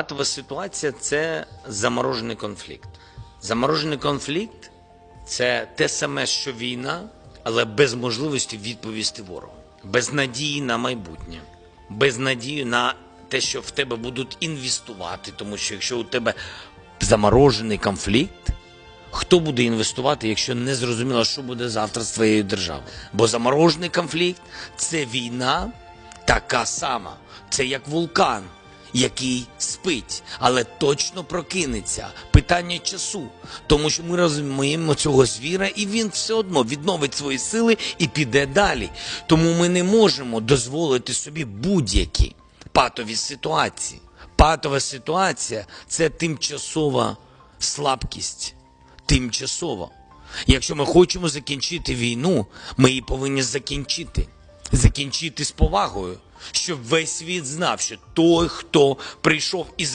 Патова ситуація це заморожений конфлікт. Заморожений конфлікт це те саме, що війна, але без можливості відповісти ворогу, без надії на майбутнє, без надії на те, що в тебе будуть інвестувати. Тому що якщо у тебе заморожений конфлікт, хто буде інвестувати, якщо не зрозуміло, що буде завтра з твоєю державою? Бо заморожений конфлікт це війна така сама. Це як вулкан, який спить, але точно прокинеться. Питання часу. Тому що ми розуміємо цього звіра, і він все одно відновить свої сили і піде далі. Тому ми не можемо дозволити собі будь-які патові ситуації. Патова ситуація це тимчасова слабкість. Тимчасово. Якщо ми хочемо закінчити війну, ми її повинні закінчити. Закінчити з повагою, щоб весь світ знав, що той, хто прийшов і